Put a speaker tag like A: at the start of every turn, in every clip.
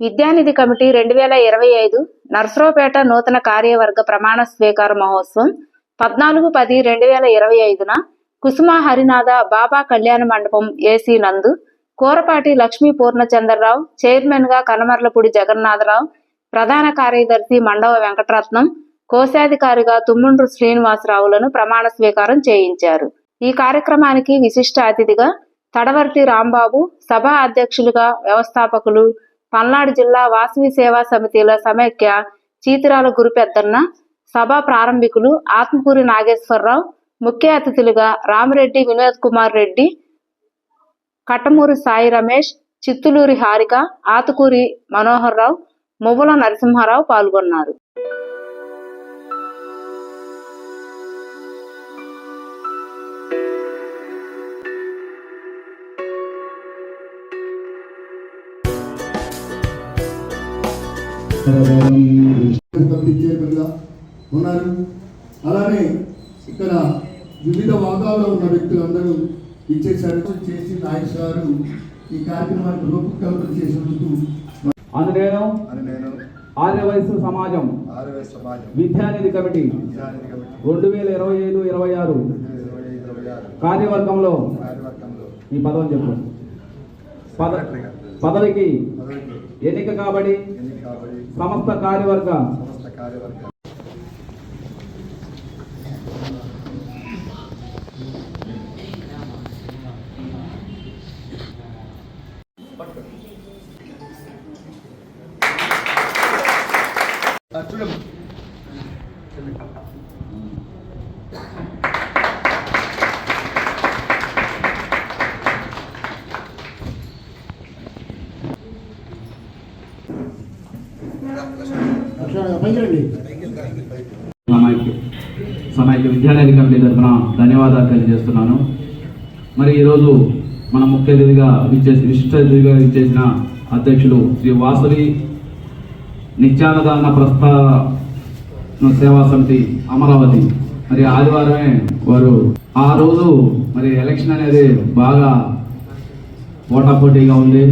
A: విద్యానిధి committee రెండు వేల ఇరవై ఐదు నర్సరావుపేట నూతన కార్యవర్గ ప్రమాణ స్వీకార మహోత్సవం పద్నాలుగు పది రెండు వేల ఇరవై ఐదున కుసుమ హరినాథ బాబా కళ్యాణ మండపం ఏసీ నందు కూరపాటి లక్ష్మీ పూర్ణచంద్రరావు చైర్మన్గా కనమర్లపూడి జగన్నాథరావు ప్రధాన కార్యదర్శి మండవ వెంకటరత్నం కోశాధికారిగా తుమ్ముండ్రు శ్రీనివాసరావులను ప్రమాణ స్వీకారం చేయించారు. ఈ కార్యక్రమానికి విశిష్ట అతిథిగా తడవర్తి రాంబాబు సభ అధ్యక్షులుగా వ్యవస్థాపకులు పల్నాడు జిల్లా వాసవి సేవా సమితిల సమైక్య చీతిరాల గురుపెద్దన్న సభ ప్రారంభికులు ఆత్మకూరి నాగేశ్వరరావు ముఖ్య అతిథులుగా రామిరెడ్డి వినోద్ కుమార్ రెడ్డి కట్టమూరి సాయి రమేష్ చిత్తులూరి హారిక ఆతుకూరి మనోహర్ రావు మువ్వల నరసింహారావు పాల్గొన్నారు.
B: కమిటీ చైర్మన్గా ఉన్నారు. అలానే ఇక్కడ వివిధ వాదాల్లో ఉన్న వ్యక్తులందరూ ఇచ్చేసారు చేసి నాయక్ గారు ఈ కార్యక్రమానికి రూపకల్పన చేసినందుకు
C: ఆర్య వయసు సమాజం విద్యానిధి కమిటీ
D: విద్యానిధి కమిటీ
C: రెండు వేల ఇరవై ఐదు ఇరవై ఆరు
D: ఇరవై ఐదు ఇరవై ఆరు
C: కార్యవర్గంలో ఈ పదవి చెప్పు పద పదవికి
D: పదవికి
C: ఎన్నిక కాబడి సమస్త కార్యవర్గ సమైక్య విద్యాలయ కమిటీ తరఫున ధన్యవాదాలు తెలియజేస్తున్నాను. మరి ఈరోజు మన ముఖ్య అతిథిగా విచ్చేసి విశిష్ట అతిథిగా విచ్చేసిన అధ్యక్షులు శ్రీ వాసవి నిత్యానదాన ప్రస్థాన సేవా సమితి అమరావతి. మరి ఆదివారమే వారు ఆ రోజు మరి ఎలక్షన్ అనేది బాగా పోటాపోటీగా ఉంది.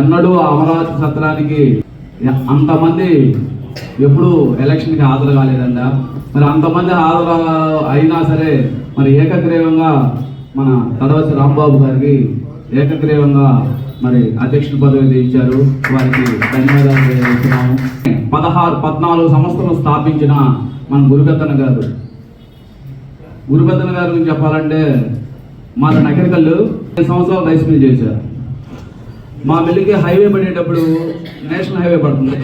C: ఎన్నడూ ఆ అమరావతి సత్రానికి అంతమంది ఎప్పుడు ఎలక్షన్కి హాజరు కాలేదంట మరి అంతమంది హాజరు అయినా సరే మరి ఏకగ్రీవంగా మన తడవసి రాంబాబు గారికి ఏకగ్రీవంగా మరి అధ్యక్షుడి పదవి ఇచ్చారు. వారికి ధన్యవాదాలు తెలియజేస్తున్నాము. పదహారు పద్నాలుగు సంవత్సరం స్థాపించిన మన గురుపెత్తన గారు. గురుపెత్తన గారి గురించి చెప్పాలంటే మా నగరికల్లు సంవత్సరాలు రైస్ మిల్ చేశారు. మా మిల్లుకి హైవే పడేటప్పుడు నేషనల్ హైవే పడుతుంది.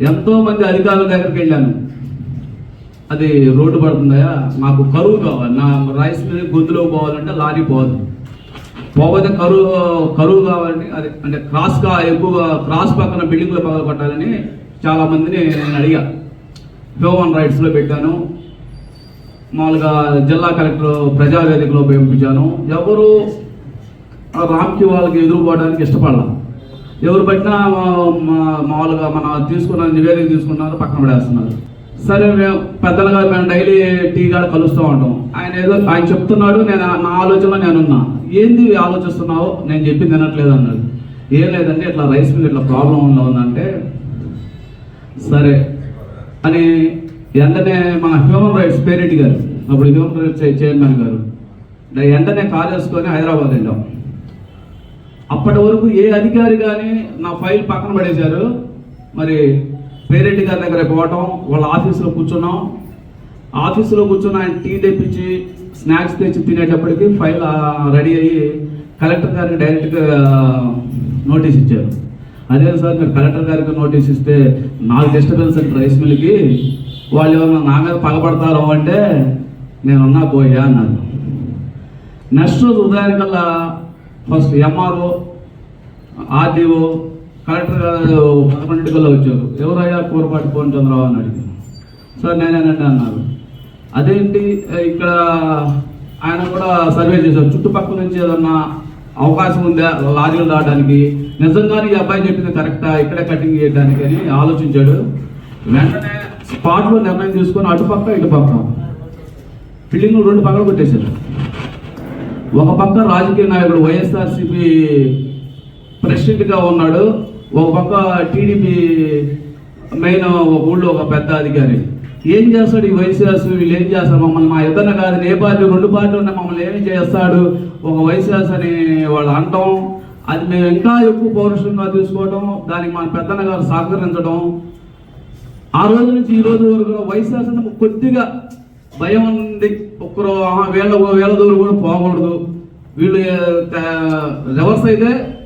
C: ఎంతో మంది అధికారుల దగ్గరికి వెళ్ళాను. అది రోడ్డు పడుతుందా మాకు కరువు కావాలి. నా రైస్ మీద గొంతులో పోవాలంటే లారీ పోదు. పోతే కరువు కరువు కావాలని అది అంటే క్రాస్గా ఎక్కువగా క్రాస్ పక్కన బిల్డింగ్లో పగల పట్టాలని చాలా మందిని నేను అడిగా. హ్యూమన్ రైట్స్లో పెట్టాను. మామూలుగా జిల్లా కలెక్టర్ ప్రజావేదికలో పంపించాను. ఎవరు ఆ రామ్కి వాళ్ళకి ఎదురుపోవడానికి ఇష్టపడాల. ఎవరు పట్టినా మా- మా- మామూలుగా మన తీసుకున్న నివేదిక తీసుకున్నారు పక్కన పడేస్తున్నారు. సరే మేము పెద్దలుగా మేము డైలీ టీ గారు కలుస్తూ ఉంటాం. ఆయన ఏదో ఆయన చెప్తున్నాడు నేను నా ఆలోచనలో నేనున్నా. ఏంది ఆలోచిస్తున్నావు? నేను చెప్పింది తినట్లేదు అన్నాడు. ఏం లేదంటే ఇట్లా రైస్ మీద ఇట్లా ప్రాబ్లం ఉందంటే సరే అని వెంటనే మన హ్యూమన్ రైట్స్ పేరెంట్ గారు అప్పుడు హ్యూమన్ రైట్స్ చైర్మన్ గారు వెంటనే కాల్ చేసుకొని హైదరాబాద్ వెళ్ళాం. అప్పటి వరకు ఏ అధికారి కానీ నా ఫైల్ పక్కన పడేశారు. మరి పేరెంట్ గారి దగ్గర పోవటం వాళ్ళ ఆఫీసులో కూర్చున్నాం. ఆఫీసులో కూర్చున్న ఆయన టీ తెప్పించి స్నాక్స్ తెచ్చి తినేటప్పటికి ఫైల్ రెడీ అయ్యి కలెక్టర్ గారికి డైరెక్ట్గా నోటీస్ ఇచ్చారు. అదే సార్ మీరు కలెక్టర్ గారికి నోటీస్ ఇస్తే నాకు డిస్టర్బెన్స్ అంటే రైస్ మిల్కి వాళ్ళు ఏమన్నా నా మీద పగపడతారు అంటే నేను ఉన్నా పోయా అన్నారు. నెక్స్ట్ రోజు ఉదయానికల్లా ఫస్ట్ ఎంఆర్ఓ ఆర్డీఓ కలెక్టర్ పదకొండింటి కల్లా వచ్చారు. ఎవరయ్యా కూరపాటి పోన్ చంద్రబాబు అని అడిగాను సార్ నేనేనండి అన్నారు. అదేంటి ఇక్కడ ఆయన కూడా సర్వే చేశారు. చుట్టుపక్కల నుంచి ఏదన్నా అవకాశం ఉందా? లారీలు రావడానికి. నిజంగానే ఈ అబ్బాయి చెప్పింది కరెక్టా? ఇక్కడ కటింగ్ చేయడానికి అని ఆలోచించాడు. వెంటనే స్పాట్లో నిర్ణయం తీసుకొని అటుపక్క ఇటుపక్క బిల్డింగ్ రెండు పక్కన కొట్టేశారు ఒక పక్క రాజకీయ నాయకుడు వైఎస్ఆర్సీపీ ప్రెసిడెంట్గా ఉన్నాడు ఒక పక్క టీడీపీ మెయిన్ ఒక ఊళ్ళో ఒక పెద్ద అధికారి. ఏం చేస్తాడు ఈ వైసీఆర్స్ వీళ్ళు ఏం చేస్తారు? మమ్మల్ని మా ఇద్దరు కాదు ఏ పార్టీ రెండు పార్టీలు ఉన్నాయి మమ్మల్ని ఏమి చేస్తాడు? ఒక వైసీఆర్స్ అని వాళ్ళు అంటాం. అది మేము ఇంకా ఎక్కువ పౌరుషంగా తీసుకోవడం దానికి మన పెద్దన్న గారు సహకరించడం ఆ రోజు నుంచి ఈ రోజు వరకు వైఎస్ఆర్ కొద్దిగా భయం ఉంది. ఒక్కరు వేళ్ళ వీళ్ళ దూరం కూడా పోకూడదు. వీళ్ళు రివర్స్ అయితే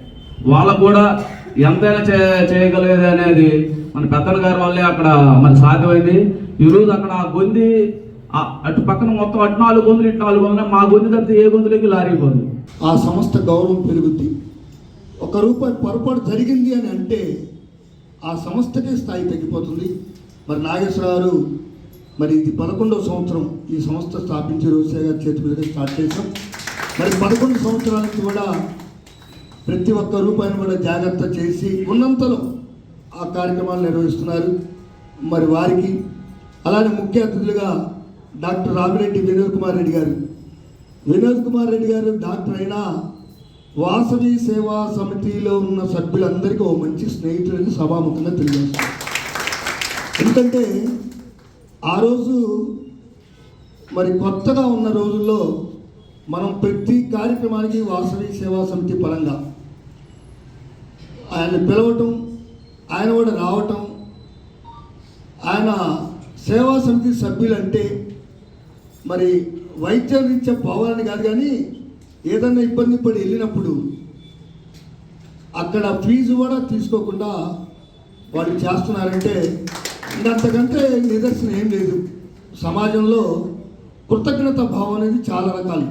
C: వాళ్ళకు కూడా ఎంతైనా చే చేయగలిగేది అనేది మన పెద్దల గారి వల్లే అక్కడ మరి సాధ్యమైంది. ఈరోజు అక్కడ ఆ గొంది ఆ- అటు పక్కన మొత్తం అటు నాలుగు గొంతులు ఇటు నాలుగు గొంతులు మా గొంతు తప్పితే ఏ గొంతులకి లారీపోదు
B: ఆ సంస్థ గౌరవం పెరుగుద్ది. ఒక రూపాయి పొరపాటు జరిగింది అని అంటే ఆ సంస్థకే స్థాయి తగ్గిపోతుంది. మరి నాగేశ్వరరావు మరి ఇది పదకొండవ సంవత్సరం ఈ సంస్థ స్థాపించే రోజు గారి చేతి మీదుగా స్టార్ట్ చేశాం. మరి పదకొండు సంవత్సరాలకి కూడా ప్రతి ఒక్క రూపాయిని కూడా జాగ్రత్త చేసి ఉన్నంతలో ఆ కార్యక్రమాలు నిర్వహిస్తున్నారు. మరి వారికి అలానే ముఖ్య అతిథులుగా డాక్టర్ రామిరెడ్డి వినోద్ కుమార్ రెడ్డి గారు. వినోద్ కుమార్ రెడ్డి గారు డాక్టర్ అయినా వాసవి సేవా సమితిలో ఉన్న సభ్యులందరికీ ఓ మంచి స్నేహితుడిని సభాముఖంగా తెలియజేస్తారు ఎందుకంటే ఆ రోజు మరి కొత్తగా ఉన్న రోజుల్లో మనం ప్రతి కార్యక్రమానికి వాసవి సేవా సమితి పరంగా ఆయన పిలవటం ఆయన కూడా రావటం ఆయన సేవా సమితి సభ్యులంటే మరి వైద్య రీత్యా పోవాలని కాదు కానీ ఏదన్నా ఇబ్బంది పడి వెళ్ళినప్పుడు అక్కడ ఫీజు కూడా తీసుకోకుండా వాళ్ళు చేస్తున్నారంటే అంతకంటే నిదర్శనం ఏం లేదు. సమాజంలో కృతజ్ఞత భావం అనేది చాలా రకాలు.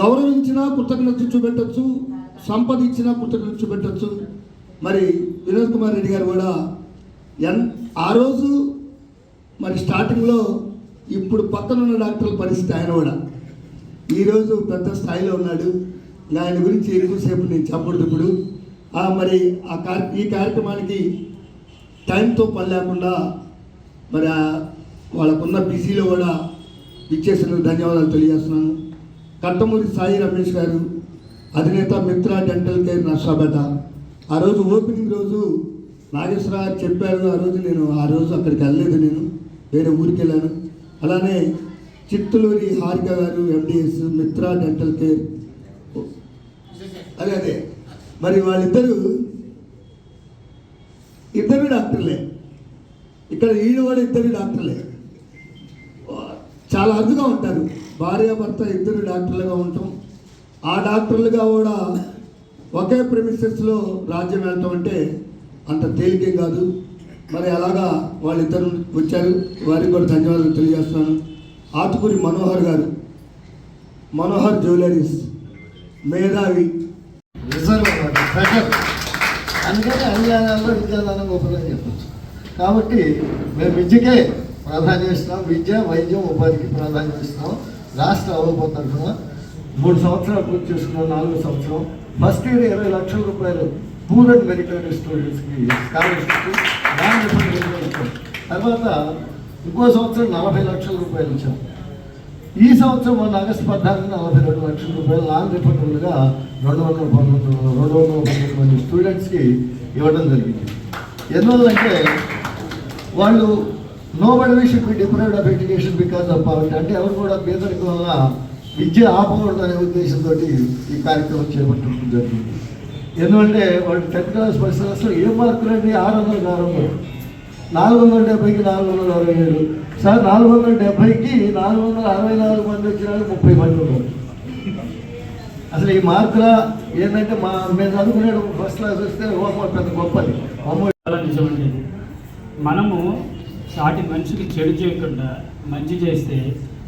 B: గౌరవించినా కృతజ్ఞత చూపెట్టచ్చు సంపద ఇచ్చినా కృతజ్ఞత చూపెట్టచ్చు. మరి వినోద్ కుమార్ రెడ్డి గారు కూడా ఎన్ ఆ రోజు మరి స్టార్టింగ్లో ఇప్పుడు పక్కన ఉన్న డాక్టర్ల పరిస్థితి ఆయన కూడా. ఈరోజు పెద్ద స్థాయిలో ఉన్నాడు. ఆయన గురించి ఎక్కువసేపు నేను చెప్పకూడదు ఇప్పుడు. ఆ మరి ఆ కార్ ఈ కార్యక్రమానికి టైంతో పని లేకుండా మరి వాళ్ళకున్న బిజీలో కూడా ఇచ్చేసినందుకు ధన్యవాదాలు తెలియజేస్తున్నాను. కట్టమూరి సాయి రమేష్ గారు అధినేత మిత్ర డెంటల్ కేర్ నర్సాపేట. ఆ రోజు ఓపెనింగ్ రోజు నాగేశ్వర గారు చెప్పారు ఆ రోజు నేను ఆ రోజు అక్కడికి వెళ్ళలేదు నేను వేరే ఊరికి వెళ్ళాను. అలానే చిత్తూరి హారిక గారు ఎండిఎస్ మిత్ర డెంటల్ కేర్. అదే అదే. మరి వాళ్ళిద్దరూ ఇద్దరు డాక్టర్లే. ఇక్కడ ఈయన కూడా ఇద్దరు డాక్టర్లే. చాలా అరుదుగా ఉంటారు. భార్యాభర్త ఇద్దరు డాక్టర్లుగా ఉంటాం. ఆ డాక్టర్లుగా కూడా ఒకే ప్రెమిసెస్లో రాజ్యం వెళ్ళటం అంటే అంత తేలికే కాదు. మరి అలాగా వాళ్ళిద్దరు వచ్చారు. వారికి కూడా ధన్యవాదాలు తెలియజేస్తున్నాను. ఆతుకూరి మనోహర్ గారు మనోహర్ జ్యువెలరీస్ మేధావి.
E: రిజర్వ్ స్పెషల్ అందుకని అన్ని రంగాల్లో విద్యాదానం గొప్పదని చెప్పచ్చు. కాబట్టి మేము విద్యకే ప్రాధాన్యం ఇస్తున్నాం. విద్య వైద్యం ఉపాధికి ప్రాధాన్యం ఇస్తున్నాం. రాష్ట్ర అవ్వబోతు తరఫున మూడు సంవత్సరాలు పూర్తి చేసుకున్నాం నాలుగు సంవత్సరం. ఫస్ట్ ఇయర్ ఇరవై లక్షల రూపాయలు పూర్ అండ్ మెరిటరీ స్టూడెంట్స్కి స్కాలర్షిప్ తర్వాత ఇంకో సంవత్సరం నలభై లక్షల రూపాయలు ఇచ్చాం. ఈ సంవత్సరం మన ఆగస్టు పద్నాలుగు నలభై రెండు లక్షల రూపాయలు నాన్ రిఫండబుల్గా రెండు వందల పంతొమ్మిది రెండు వందల పంతొమ్మిది మంది స్టూడెంట్స్కి ఇవ్వడం జరిగింది. ఎందువల్లంటే వాళ్ళు nobody should be deprived of education because of poverty. అంటే ఎవరు కూడా పేదరికం వల్ల విద్య ఆపకూడదు అనే ఉద్దేశంతో ఈ కార్యక్రమం చేపట్టడం జరిగింది. ఎందుకంటే వాళ్ళు టెన్త్ క్లాస్ ఏ మార్కులు అండి ఆరు వందలు ఆరు వందలు నాలుగు వందల డెబ్బైకి నాలుగు వందల అరవై ఏడు. సార్ నాలుగు వందల డెబ్బైకి నాలుగు వందల అరవై నాలుగు మంది వచ్చిన వాళ్ళు ముప్పై మంది ఉన్నారు. అసలు ఈ మార్కుల ఏంటంటే మా మేము చదువుకునేది ఫస్ట్ క్లాస్ వస్తే హోంవర్క్ పెద్ద గొప్పది హోంవర్క్
F: నిజమండి మనము సాటి మనిషికి చెడు చేయకుండా మంచి చేస్తే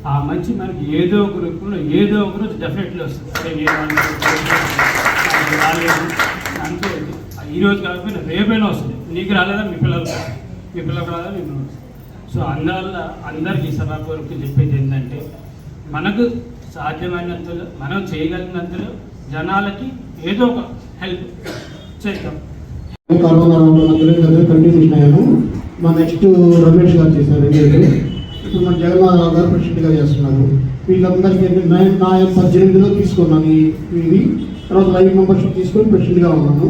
F: ఆ మంచి మనకి ఏదో ఒక రూపంలో ఏదో ఒక రోజు డెఫినెట్లీ వస్తుంది. రాలేదు అంటే ఈ రోజు కాకపోయినా రేపైనా వస్తుంది. నీకు రాలేదా? మీ పిల్లలు విప్లవ మీ సో అందువల్ల అందరికీ సభాపూర్వకం చెప్పేది ఏంటంటే మనకు సాధ్యమైనంతలో మనం చేయగలిగినంతలో జనాలకి ఏదో ఒక హెల్ప్ చేద్దాం.
G: అందరూ మా నెక్స్ట్ రమేష్ గారు చేశారు ఇప్పుడు మన జగన్నాథరావు గారు ప్రెసిడెంట్గా చేస్తున్నారు. వీళ్ళందరికీ నేను నా పద్దెనిమిదిలో తీసుకున్నాను ఇవి తర్వాత లైవ్ మెంబర్షిప్ తీసుకొని ప్రెసిడెంట్గా ఉన్నాను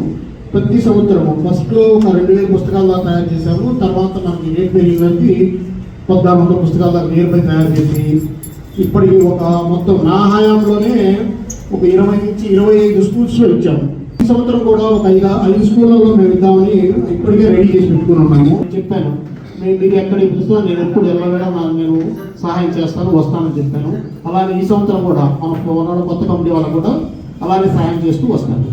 G: ప్రతి సంవత్సరము. ఫస్ట్ ఒక రెండు వేల పుస్తకాలు దాకా తయారు చేశాము. తర్వాత మనకి రేట్ పెరిగినది పద్నాలుగు వందల పుస్తకాల దాకా నియర్ తయారు చేసి ఇప్పటికి ఒక మొత్తం నా హయాంలోనే ఒక ఇరవై నుంచి ఇరవై ఐదు స్కూల్స్లో ఇచ్చాము. ఈ సంవత్సరం కూడా ఒక ఐదు ఐదు స్కూళ్ళలో మేము ఇద్దామని ఇప్పటికే రెడీ చేసి పెట్టుకుని ఉన్నాము చెప్పాను. నేను మీరు ఎక్కడ ఇప్పిస్తున్నా నేను ఎప్పుడు వెళ్ళవేడా నేను సహాయం చేస్తాను వస్తానని చెప్పాను. అలానే ఈ సంవత్సరం కూడా మన కొత్త కమిటీ వాళ్ళకు కూడా అలానే సహాయం చేస్తూ వస్తాను.